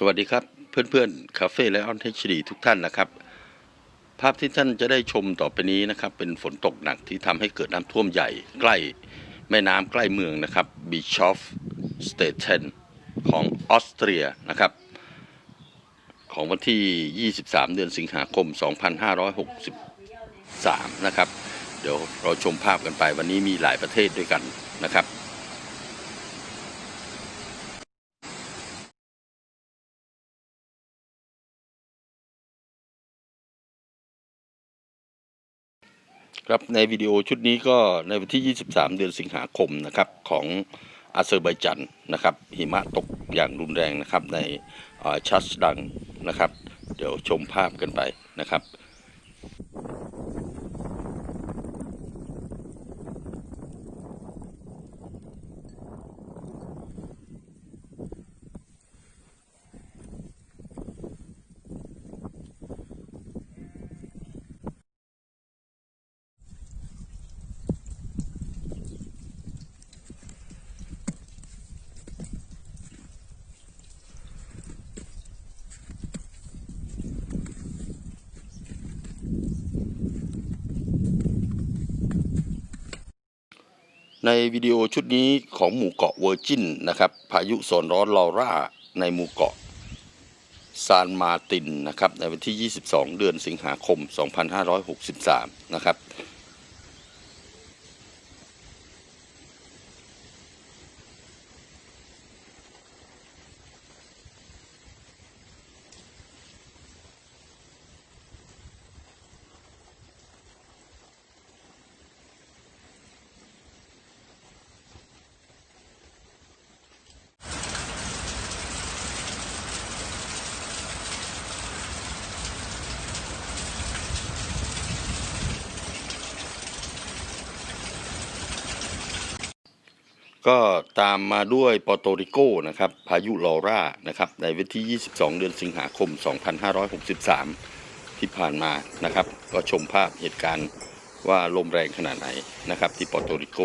สวัสดีครับเพื่อนๆคาเฟ่และออนเทชดีทุกท่านนะครับ ภาพที่ท่านจะได้ชมต่อไปนี้นะครับ เป็นฝนตกหนักที่ทำให้เกิดน้ำท่วมใหญ่ ใกล้แม่น้ำใกล้เมืองนะครับบีชอฟสเตเทนของออสเตรียนะครับ ของวันที่ 23 เดือนสิงหาคม 2563 นะครับ เดี๋ยวเราชมภาพกันไปวันนี้มีหลายประเทศด้วยกันนะครับ ครับในวิดีโอชุดนี้ก็ในวันที่ 23 เดือนสิงหาคมนะครับของอาเซอร์ไบจันนะครับหิมะตกอย่างรุนแรงนะครับในชัชดังนะครับ เดี๋ยวชมภาพกันไปนะครับ ในวิดีโอชุดนี้ของหมู่เกาะเวอร์จินนะครับพายุโซนร้อนลอร่าในหมู่เกาะซานมาตินนะครับในวันที่ 22 เดือนสิงหาคม 2563 นะครับ ก็ตามมาด้วยปอโตริโกนะครับพายุลอร่านะครับในวันที่ 22 เดือนสิงหาคม 2563 ที่ผ่านมานะครับ ก็ชมภาพเหตุการณ์ว่าลมแรงขนาดไหนนะครับที่ปอโตริโก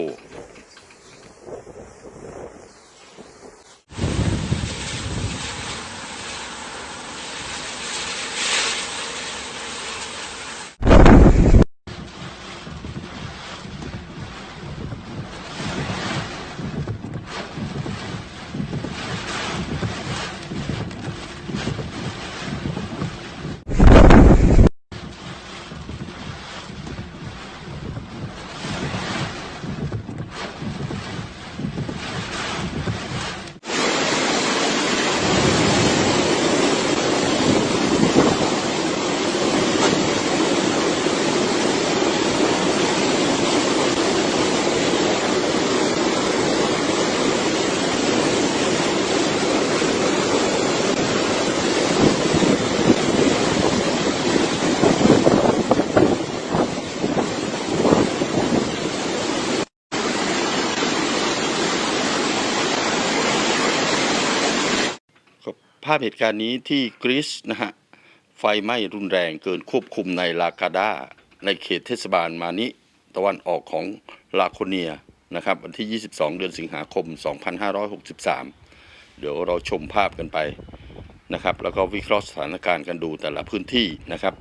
าพเหตุการณ์นี้ที่กรีซนะฮะไฟไหม้รุนแรงเกินควบคุมในลากาดาในเขตเทศบาลมานิตะวันออกของลาโคเนียนะครับวันที่ 22 เดือนสิงหาคม 2563 เดี๋ยวเราชมภาพกันไปนะครับ แล้วก็วิเคราะห์สถานการณ์กันดูแต่ละพื้นที่นะครับ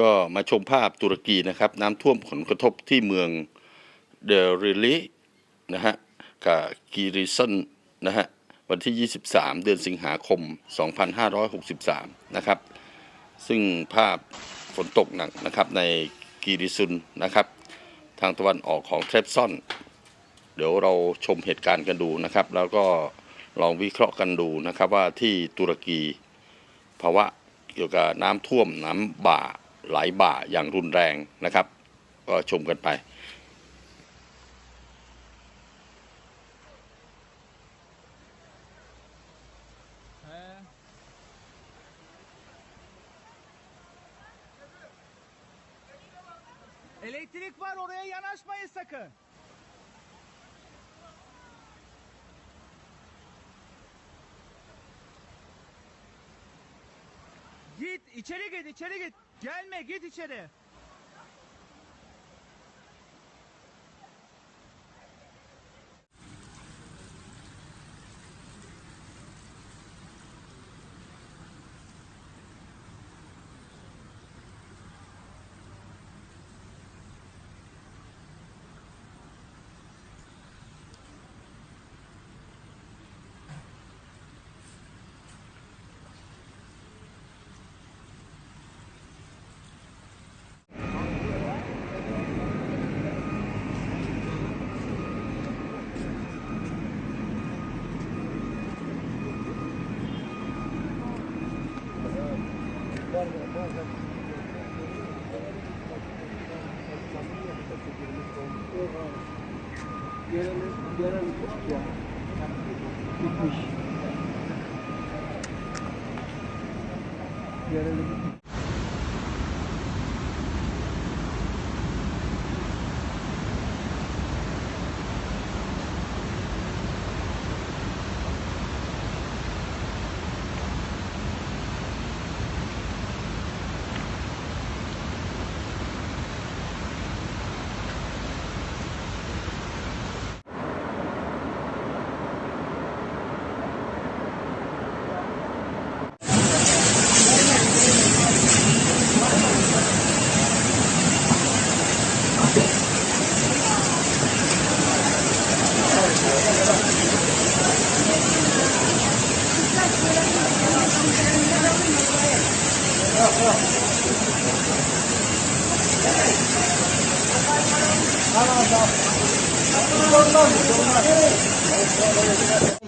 ก็มาชมภาพตุรกีนะครับ น้ำท่วมผลกระทบที่เมืองเดริลินะฮะกับกีริซันนะฮะวันที่ 23 เดือนสิงหาคม 2563 นะครับ ซึ่งภาพฝนตกหนักนะครับในกีริซุนนะครับ ทางตะวันออกของเทรปซอน เดี๋ยวเราชมเหตุการณ์กันดูนะครับ แล้วก็ลองวิเคราะห์กันดูนะครับว่าที่ตุรกีภาวะเกี่ยวกับน้ำท่วมน้ำบ่า ไหลบ่าอย่างรุนแรงนะครับ ก็ชมกันไปเ Elektrik var oraya yanaşmayın sakın. ยิดอิเชริกิดอิเชริกิด Gelme git içeri. get it.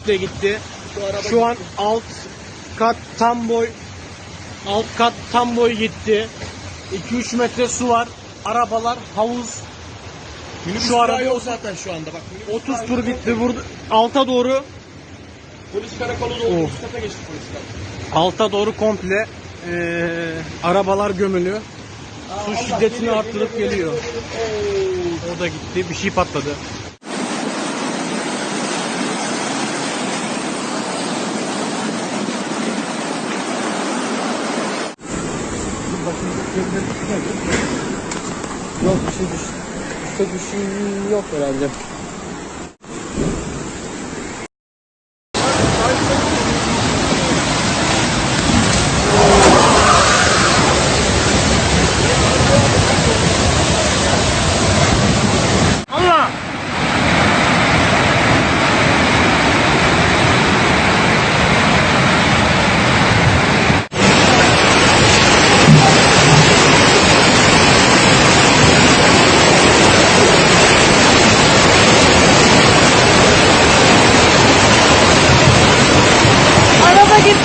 Komple gitti. Şu an alt kat tam boy alt kat tam boy gitti. 2-3 metre su var. Arabalar, havuz. şu araba yok zaten şu anda bak. 30 tur gitti burada. Alta doğru Polis karakolu. Üst kata geçti polisler. alta doğru komple eee, arabalar gömülü. Su şiddetini arttırıp geliyor. O da gitti. Bir şey patladı. Yok bir şey düştü. Bir şey yok herhalde.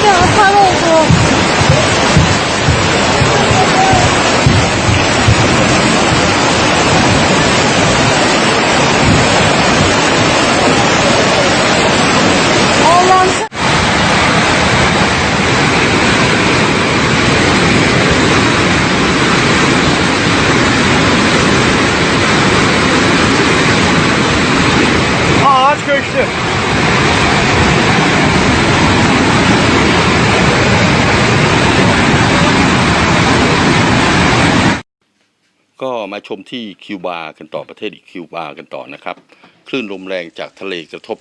对啊他 มาชมที่คิวบากันต่อประเทศอีกคิวบากันต่อนะครับ คลื่นลมแรงจากทะเลกระทบ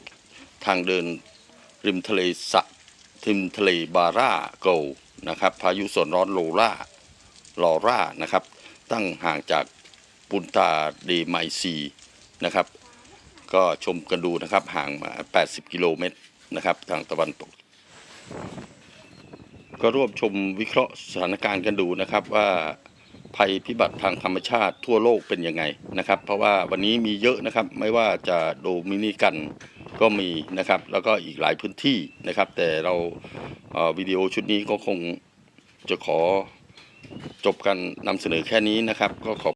ทางเดินริมทะเลสะทิมทะเลบาร่าโกลนะครับพายุโซนร้อนโลล่าลอร่านะครับตั้งห่างจากปุนตาเดไมซีนะครับ ก็ชมกันดูนะครับห่างมา 80 กิโลเมตรนะครับทางตะวันตก ก็ร่วมชมวิเคราะห์สถานการณ์กันดูนะครับว่า ภัยพิบัติทางธรรมชาติทั่วโลกเป็นยังไงนะครับ เพราะว่าวันนี้มีเยอะนะครับไม่ว่าจะโดมินิกันก็มีนะครับ แล้วก็อีกหลายพื้นที่นะครับ แต่เราเวิดีโอชุดนี้ก็คงจะขอจบกันนำเสนอแค่นี้นะครับ ก็ขอบ